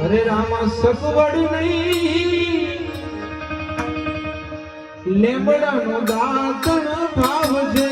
અરે રામા સકવડ નહીં. લેમડાનું દાતણ ભાવ છે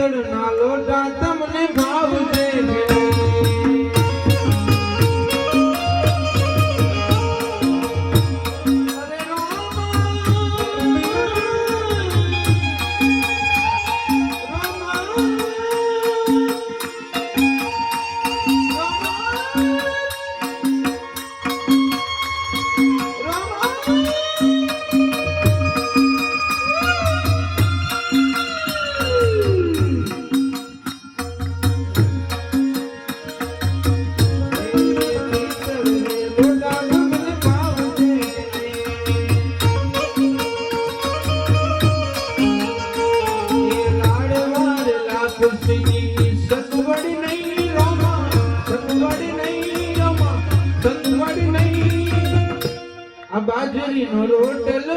કાતડ ના લોટા તમને ભાવશે. આ બાજરીનો રોટલો